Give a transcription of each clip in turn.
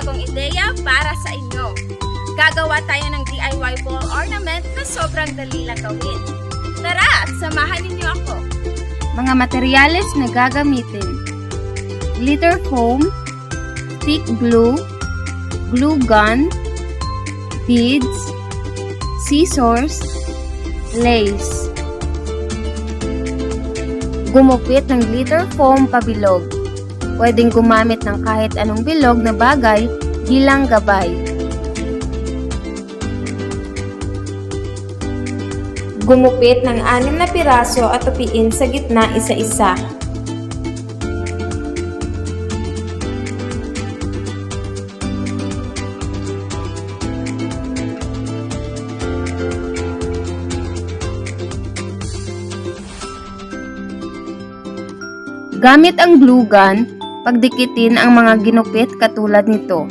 bagong ideya para sa inyo. Gagawa tayo ng DIY wall ornament na sobrang dali lang gawin. Tara, samahan ninyo ako! Mga materyales na gagamitin Glitter foam Thick glue Glue gun Beads Scissors Lace Gumupit ng glitter foam pabilog Pwedeng gumamit ng kahit anong bilog na bagay bilang gabay. Gumupit ng anim na piraso at tupiin sa gitna isa-isa. Gamit ang glue gun, pagdikitin ang mga ginupit katulad nito.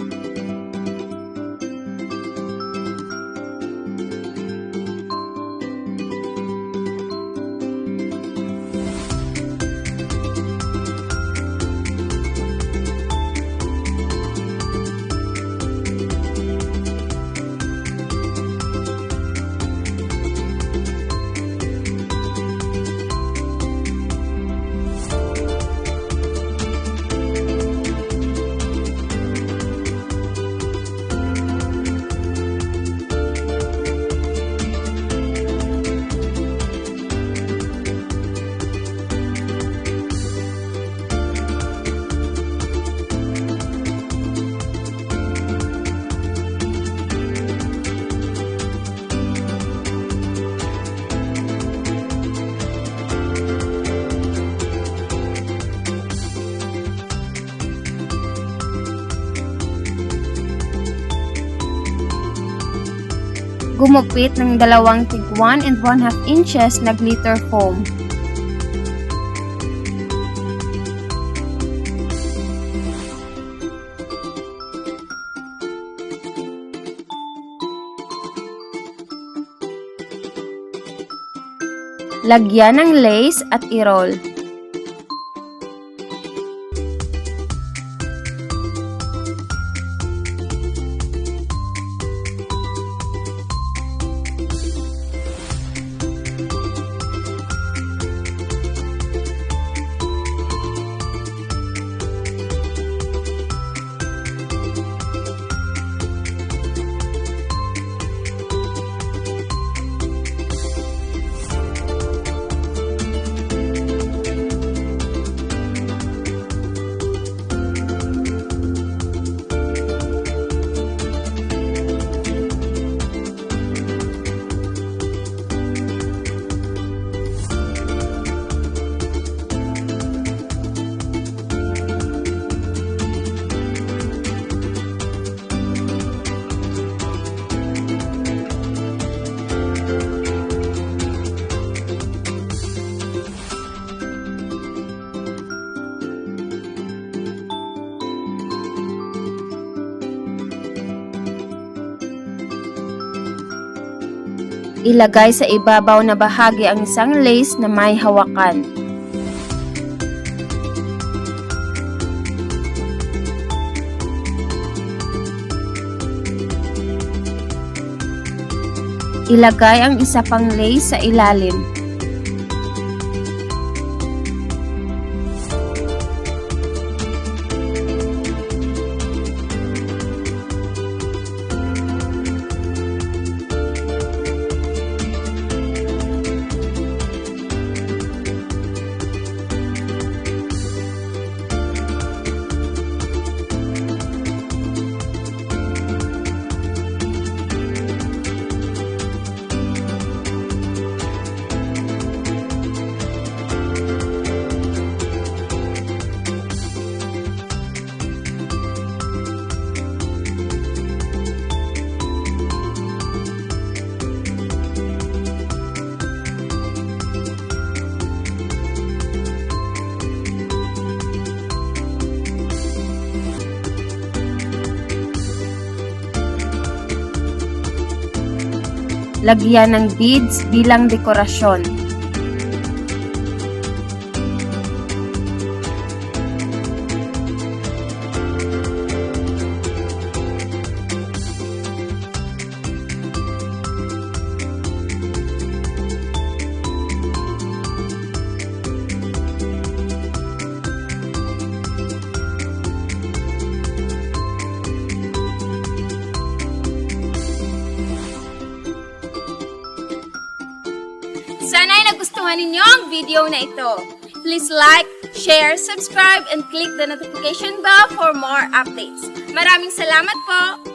Gumupit ng dalawang tig 1 and 1 half inches na glitter foam. Lagyan ng lace at i-roll. Ilagay sa ibabaw na bahagi ang isang lace na may hawakan. Ilagay ang isa pang lace sa ilalim. Lagyan ng beads bilang dekorasyon. Sana ay nagustuhan ninyo ang video na ito. Please like, share, subscribe, and click the notification bell for more updates. Maraming salamat po!